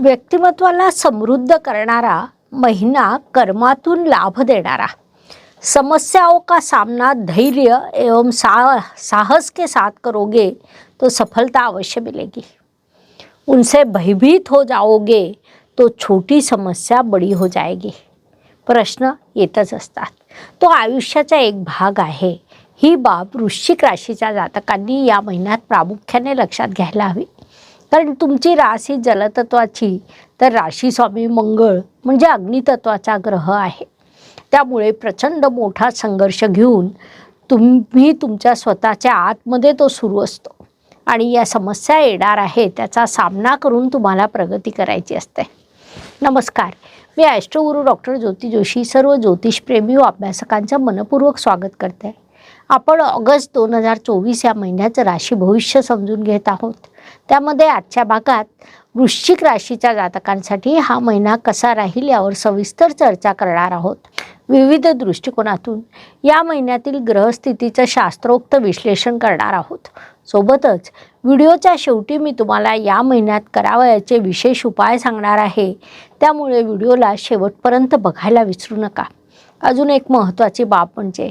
व्यक्तिमत्वाला समृद्ध करणारा महिना कर्मातून लाभ देणारा. समस्याओं का सामना धैर्य एवं सा साहस के साथ करोगे तो सफलता अवश्य मिलेगी. उनसे भयभीत हो जाओगे तो छोटी समस्या बड़ी हो जाएगी. प्रश्न येतच असतात. तो आयुष्याचा एक भाग आहे. ही बाब वृश्चिक राशीच्या जातकांनी या महिन्यात प्रामुख्याने लक्षात घ्यायला हवी. कारण तुमची राशी जलतत्वाची तर राशी स्वामी मंगळ म्हणजे अग्नितत्वाचा ग्रह आहे. त्यामुळे प्रचंड मोठा संघर्ष घेऊन तुम्ही तुमच्या स्वतःच्या आतमध्ये तो सुरू असतो. आणि या समस्या येणार आहे त्याचा सामना करून तुम्हाला प्रगती करायची असते. नमस्कार. मी ॲस्ट्रोगुरू डॉक्टर ज्योती जोशी सर्व ज्योतिषप्रेमी व अभ्यासकांचं मनपूर्वक स्वागत करते. आपण ऑगस्ट दोन हजार चोवीस या महिन्याचं राशी भविष्य समजून घेत आहोत. त्यामध्ये आजच्या भागात वृश्चिक राशीच्या जातकांसाठी हा महिना कसा राहील यावर सविस्तर चर्चा करणार आहोत. विविध दृष्टिकोनातून या महिन्यातील ग्रहस्थितीचं शास्त्रोक्त विश्लेषण करणार आहोत. सोबतच व्हिडिओच्या शेवटी मी तुम्हाला या महिन्यात करावयाचे विशेष उपाय सांगणार आहे. त्यामुळे व्हिडिओला शेवटपर्यंत बघायला विसरू नका. अजून एक महत्त्वाची बाब म्हणजे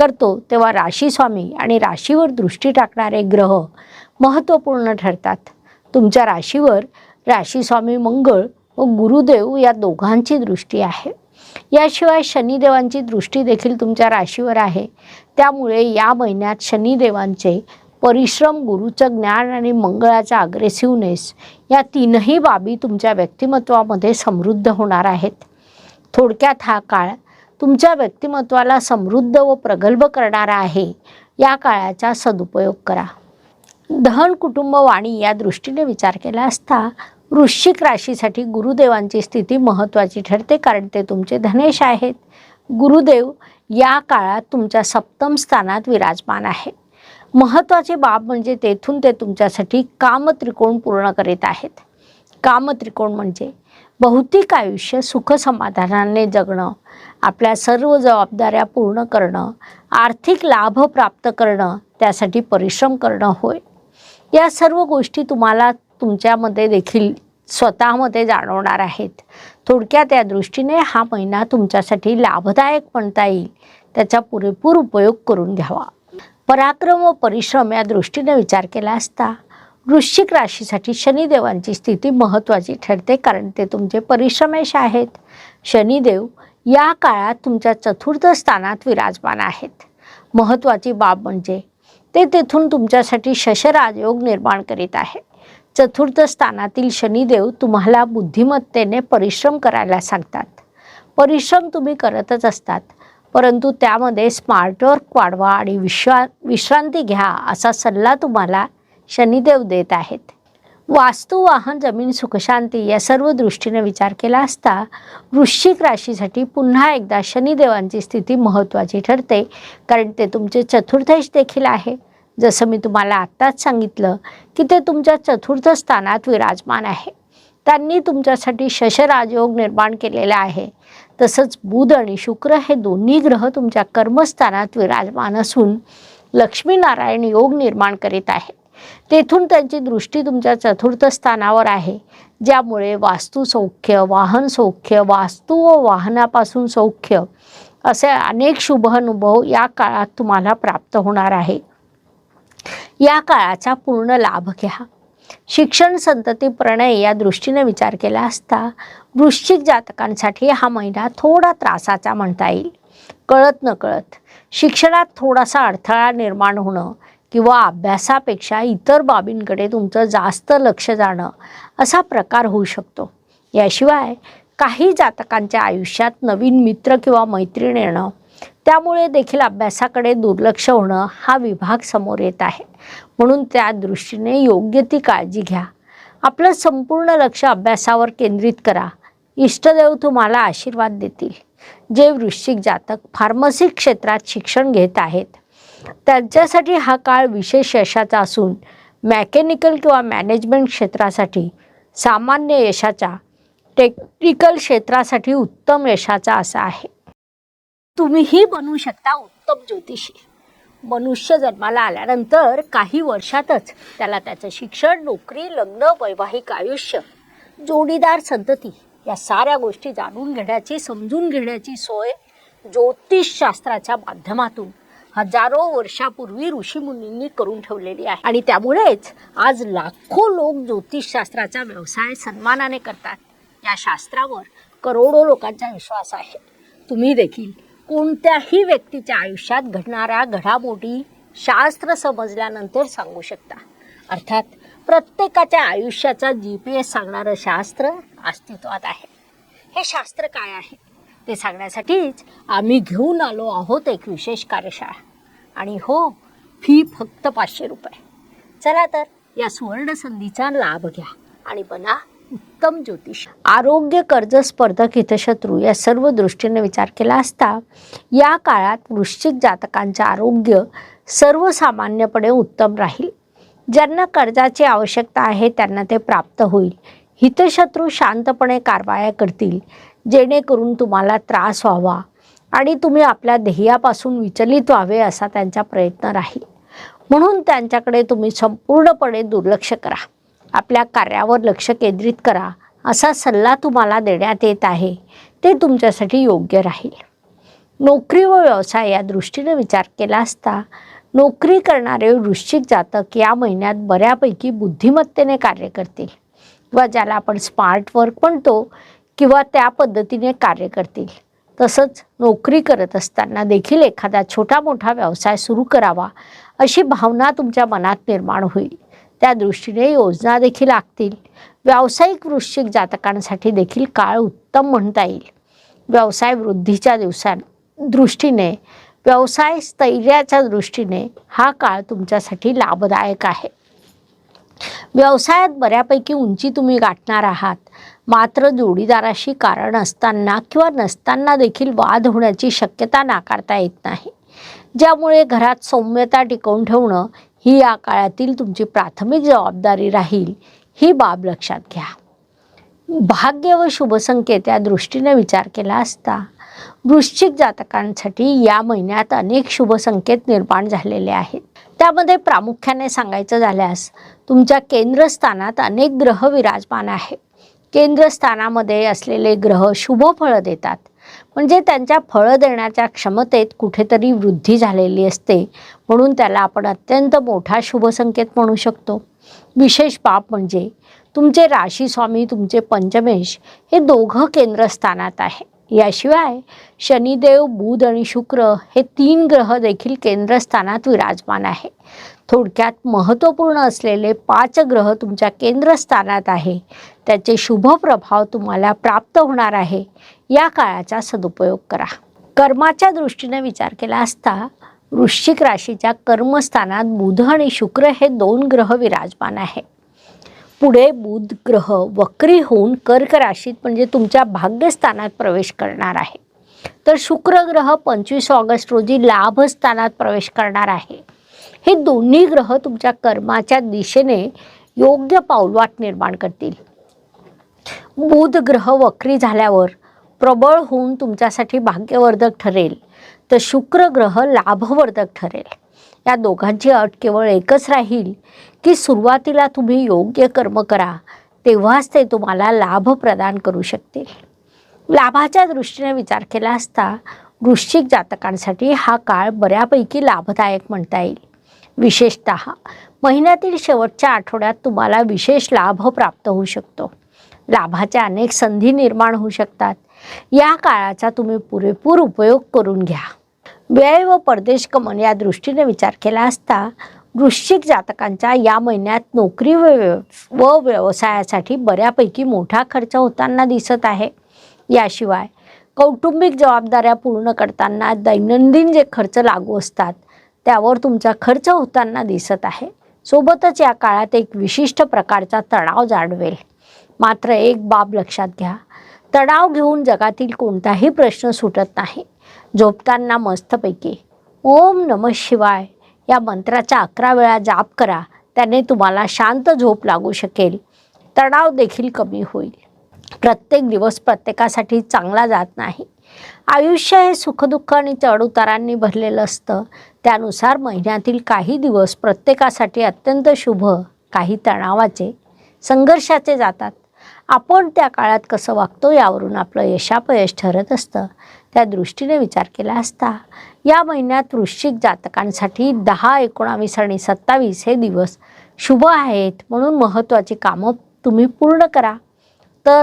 करतो तेव्हा राशीस्वामी आणि राशीवर दृष्टी टाकणारे ग्रह महत्त्वपूर्ण ठरतात. तुमच्या राशीवर राशीस्वामी मंगळ व गुरुदेव या दोघांची दृष्टी आहे. याशिवाय शनिदेवांची दृष्टी देखील तुमच्या राशीवर आहे. त्यामुळे या महिन्यात शनिदेवांचे परिश्रम गुरुचं ज्ञान आणि मंगळाचा अग्रेसिव्हनेस या तीनही बाबी तुमच्या व्यक्तिमत्वामध्ये समृद्ध होणार आहेत. थोडक्यात हा काळ तुमच्या व्यक्तिमत्वाला समृद्ध व प्रगल्भ करणारा आहे. या काळाचा सदुपयोग करा. धन कुटुंब वाणी या दृष्टीने विचार केला असता वृश्चिक राशीसाठी गुरुदेवांची स्थिती महत्त्वाची ठरते कारण ते तुमचे धनेश आहेत. गुरुदेव या काळात तुमच्या सप्तम स्थानात विराजमान आहे महत्त्वाची बाब म्हणजे तेथून ते तुमच्यासाठी कामत्रिकोण पूर्ण करीत आहेत. कामत्रिकोण म्हणजे भौतिक आयुष्य सुखसमाधानाने जगणं आपल्या सर्व जबाबदाऱ्या पूर्ण करणं आर्थिक लाभ प्राप्त करणं त्यासाठी परिश्रम करणं होय. या सर्व गोष्टी तुम्हाला तुमच्यामध्ये देखील स्वतःमध्ये जाणवणार आहेत. थोडक्यात या दृष्टीने हा महिना तुमच्यासाठी लाभदायक म्हणता येईल. त्याचा पुरेपूर उपयोग करून घ्यावा. पराक्रम व परिश्रम या दृष्टीने विचार केला असता वृश्चिक राशीसाठी शनिदेवांची स्थिती महत्त्वाची ठरते कारण ते तुमचे परिश्रमेश आहेत. शनिदेव या काळात तुमच्या चतुर्थ स्थानात विराजमान आहेत. महत्त्वाची बाब म्हणजे ते तेथून तुमच्यासाठी शशराजयोग निर्माण करीत आहे चतुर्थ स्थानातील शनिदेव तुम्हाला बुद्धिमत्तेने परिश्रम करायला सांगतात. परिश्रम तुम्ही करतच असतात परंतु त्यामध्ये स्मार्टवर्क वाढवा आणि विश्वा विश्रांती घ्या असा सल्ला तुम्हाला शनिदेव देत आहेत. वास्तू वाहन जमीन सुखशांती या सर्व दृष्टीने विचार केला असता वृश्चिक राशीसाठी पुन्हा एकदा शनिदेवांची स्थिती महत्त्वाची ठरते. कारण ते तुमचे चतुर्थेश देखील आहे. जसं मी तुम्हाला आत्ताच सांगितलं की ते तुमच्या चतुर्थ स्थानात विराजमान आहे. त्यांनी तुमच्यासाठी शशराजयोग निर्माण केलेला आहे. तसंच बुध आणि शुक्र हे दोन्ही ग्रह तुमच्या कर्मस्थानात विराजमान असून लक्ष्मीनारायण योग निर्माण करीत आहे तेथून त्यांची दृष्टी तुमच्या चतुर्थ स्थानावर आहे ज्यामुळे वास्तू सौख्य वाहन सौख्य वास्तू व वाहनापासून सौख्य असे अनेक शुभ अनुभव या काळात तुम्हाला प्राप्त होणार आहे. या काळाचा पूर्ण लाभ घ्या. शिक्षण संतती प्रणय या दृष्टीने विचार केला असता वृश्चिक जातकांसाठी हा महिना थोडा त्रासाचा म्हणता येईल. कळत न कळत शिक्षणात थोडासा अडथळा निर्माण होणं किंवा अभ्यासापेक्षा इतर बाबींकडे तुमचं जास्त लक्ष जाणं असा प्रकार होऊ शकतो. याशिवाय काही जातकांच्या आयुष्यात नवीन मित्र किंवा मैत्रीण येणं त्यामुळे देखील अभ्यासाकडे दुर्लक्ष होणं हा विभाग समोर येत आहे. म्हणून त्या दृष्टीने योग्य ती काळजी घ्या. आपलं संपूर्ण लक्ष अभ्यासावर केंद्रित करा. इष्टदेव तुम्हाला आशीर्वाद देतील. जे वृश्चिक जातक फार्मसी क्षेत्रात शिक्षण घेत आहेत त्यांच्यासाठी हा काळ विशेष यशाचा असून मॅकॅनिकल किंवा मॅनेजमेंट क्षेत्रासाठी सामान्य यशाचा टेक्निकल क्षेत्रासाठी उत्तम यशाचा असा आहे. तुम्हीही बनू शकता उत्तम ज्योतिषी. मनुष्य जन्माला आल्यानंतर काही वर्षातच त्याला त्याचं शिक्षण नोकरी लग्न वैवाहिक आयुष्य जोडीदार संतती या साऱ्या गोष्टी जाणून घेण्याची समजून घेण्याची सोय ज्योतिषशास्त्राच्या माध्यमातून हजारो वर्षापूर्वी ऋषीमुनींनी करून ठेवलेली आहे. आणि त्यामुळेच आज लाखो लोक ज्योतिषशास्त्राचा व्यवसाय सन्मानाने करतात. या शास्त्रावर करोडो लोकांचा विश्वास आहे. तुम्ही देखील कोणत्याही व्यक्तीच्या आयुष्यात घडणाऱ्या घडामोडी शास्त्र समजल्यानंतर सांगू शकता. अर्थात प्रत्येकाच्या आयुष्याचा जी पी एस सांगणारं शास्त्र अस्तित्वात आहे. हे शास्त्र काय आहे? ते सांगण्यासाठीच आम्ही घेऊन आलो आहोत एक विशेष कार्यशाळा. आणि हो फी फक्त पाचशे रुपये. चला तर या सुवर्ण संधीचा लाभ घ्या आणि बना उत्तम ज्योतिष. आरोग्य कर्ज स्पर्धक हितशत्रू या सर्व दृष्टीने विचार केला असता या काळात वृश्चिक जातकांचे आरोग्य सर्वसामान्यपणे उत्तम राहील. ज्यांना कर्जाची आवश्यकता आहे त्यांना ते प्राप्त होईल. हितशत्रू शांतपणे कारवाया करतील. जेणेकरून तुम्हाला त्रास व्हावा आणि तुम्ही आपल्या ध्येयापासून विचलित व्हावे असा त्यांचा प्रयत्न राहील. म्हणून त्यांच्याकडे तुम्ही संपूर्णपणे दुर्लक्ष करा. आपल्या कार्यावर लक्ष केंद्रित करा. असा सल्ला तुम्हाला देण्यात येत आहे. ते तुमच्यासाठी योग्य राहील. नोकरी व व्यवसाय या दृष्टीने विचार केला असता नोकरी करणारे वृश्चिक जातक या महिन्यात बऱ्यापैकी बुद्धिमत्तेने कार्य करतील व ज्याला आपण स्मार्ट वर्क म्हणतो किंवा त्या पद्धतीने कार्य करतील. तसंच नोकरी करत असताना देखील एखादा छोटा मोठा व्यवसाय सुरू करावा अशी भावना तुमच्या मनात निर्माण होईल. त्या दृष्टीने योजना देखील आखतील. व्यावसायिक वृश्चिक जातकांसाठी देखील काळ उत्तम म्हणता येईल. व्यवसाय वृद्धीच्या दिवसां दृष्टीने व्यवसाय स्थैर्याच्या दृष्टीने हा काळ तुमच्यासाठी लाभदायक आहे. व्यवसायात बऱ्यापैकी उंची तुम्ही गाठणार आहात. मात्र जोडीदाराशी कारण असताना किंवा नसताना देखील वाद होण्याची शक्यता नाकारता येत नाही. ज्यामुळे घरात सौम्यता टिकवून ठेवणं ही या काळातील तुमची प्राथमिक जबाबदारी राहील ही बाब लक्षात घ्या. भाग्य व शुभसंकेत या दृष्टीने विचार केला असता वृश्चिक जातकांसाठी या महिन्यात अनेक शुभसंकेत निर्माण झालेले आहेत. त्यामध्ये प्रामुख्याने सांगायचं झाल्यास तुमच्या केंद्रस्थानात अनेक ग्रह विराजमान आहे केंद्रस्थानामध्ये असलेले ग्रह शुभ फळं देतात. म्हणजे त्यांच्या फळं देण्याच्या क्षमतेत कुठेतरी वृद्धी झालेली असते. म्हणून त्याला आपण अत्यंत मोठा शुभसंकेत म्हणू शकतो. विशेष बाब म्हणजे तुमचे राशी स्वामी तुमचे पंचमेश हे दोघं केंद्रस्थानात आहे. याशिवाय शनिदेव बुध आणि शुक्र हे तीन ग्रह देखील केंद्रस्थानात विराजमान आहे. थोडक्यात महत्त्वपूर्ण असलेले पाच ग्रह तुमच्या केंद्रस्थानात आहे. त्याचे शुभ प्रभाव तुम्हाला प्राप्त होणार आहे. या काळाचा सदुपयोग करा. कर्माच्या दृष्टीने विचार केला असता वृश्चिक राशीच्या कर्मस्थानात बुध आणि शुक्र हे दोन ग्रह विराजमान आहे. पुढे बुध ग्रह वक्री होऊन कर्क राशीत म्हणजे तुमच्या भाग्यस्थानात प्रवेश करणार आहे. तर शुक्र ग्रह पंचवीस ऑगस्ट रोजी लाभस्थानात प्रवेश करणार आहे. हे दोन्ही ग्रह तुमच्या कर्माच्या दिशेने योग्य पाऊलवाट निर्माण करतील. बुध ग्रह वक्री झाल्यावर प्रबळ होऊन तुमच्यासाठी भाग्यवर्धक ठरेल. तर शुक्र ग्रह लाभवर्धक ठरेल. या दोघांची अट केवळ एकच राहील की सुरुवातीला तुम्ही योग्य कर्म करा तेव्हाच ते तुम्हाला लाभ प्रदान करू शकतील. लाभाच्या दृष्टीने विचार केला असता वृश्चिक जातकांसाठी हा काळ बऱ्यापैकी लाभदायक म्हणता येईल. विशेषत महिन्यातील शेवटच्या आठवड्यात तुम्हाला विशेष लाभ प्राप्त होऊ शकतो. लाभाच्या अनेक संधी निर्माण होऊ शकतात. या काळाचा तुम्ही पुरेपूर उपयोग करून घ्या. व्यय व परदेश गमन या दृष्टीने विचार केला असता वृश्चिक जातकांच्या या महिन्यात नोकरी व व व्यवसायासाठी बऱ्यापैकी मोठा खर्च होताना दिसत आहे. याशिवाय कौटुंबिक जबाबदाऱ्या पूर्ण करताना दैनंदिन जे खर्च लागू असतात त्यावर तुमचा खर्च होताना दिसत आहे. सोबतच या काळात एक विशिष्ट प्रकारचा तणाव जाणवेल. मात्र एक बाब लक्षात घ्या. तणाव घेऊन जगातील कोणताही प्रश्न सुटत नाही. झोपताना मस्तपैकी ओम नम शिवाय या मंत्राचा अकरा वेळा जाप करा. त्याने तुम्हाला शांत झोप लागू शकेल. तणाव देखील कमी होईल. प्रत्येक दिवस प्रत्येकासाठी चांगला जात नाही. आयुष्य हे सुखदुःख आणि चढउतारांनी भरलेलं असतं. त्यानुसार महिन्यातील काही दिवस प्रत्येकासाठी अत्यंत शुभ काही तणावाचे संघर्षाचे जातात. आपण त्या काळात कसं वागतो यावरून आपलं यशापयश ठरत असतं. त्या दृष्टीने विचार केला असता. या महिन्यात वृश्चिक जातकांसाठी दहा एकोणावीस आणि सत्तावीस हे दिवस शुभ आहेत म्हणून महत्त्वाची कामं तुम्ही पूर्ण करा. तर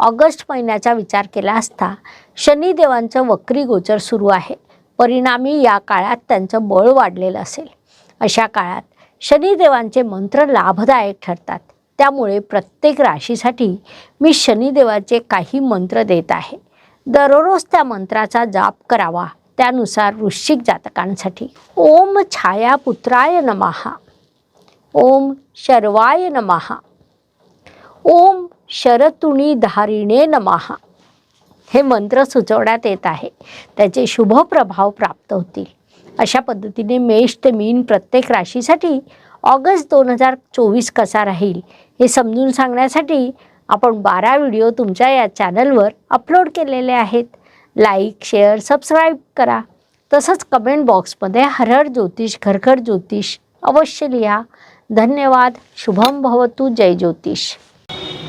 ऑगस्ट महिन्याचा विचार केला असता शनिदेवांचं वक्री गोचर सुरू आहे. परिणामी या काळात त्यांचं बळ वाढलेलं असेल. अशा काळात शनिदेवांचे मंत्र लाभदायक ठरतात. त्यामुळे प्रत्येक राशीसाठी मी शनिदेवाचे काही मंत्र देत आहे. दररोज त्या मंत्राचा जाप करावा. त्यानुसार वृश्चिक जातकांसाठी. ओम छायापुत्राय नमहा ओम शर्वाय नमहा ओम शरतुणी धारिणे नमहा हे मंत्र सुचवण्यात येत आहे. त्याचे शुभ प्रभाव प्राप्त होतील. अशा पद्धतीने मेष ते मीन प्रत्येक राशीसाठी ऑगस्ट दोन हजार चोवीस कसा राहील हे समजून सांगण्यासाठी आपण बारा व्हिडिओ तुमच्या या चॅनलवर अपलोड केलेले आहेत. लाईक शेअर सबस्क्राईब करा. तसंच कमेंट बॉक्समध्ये हरहर ज्योतिष घरघर ज्योतिष अवश्य लिहा. धन्यवाद. शुभम भवतु. जय ज्योतिष.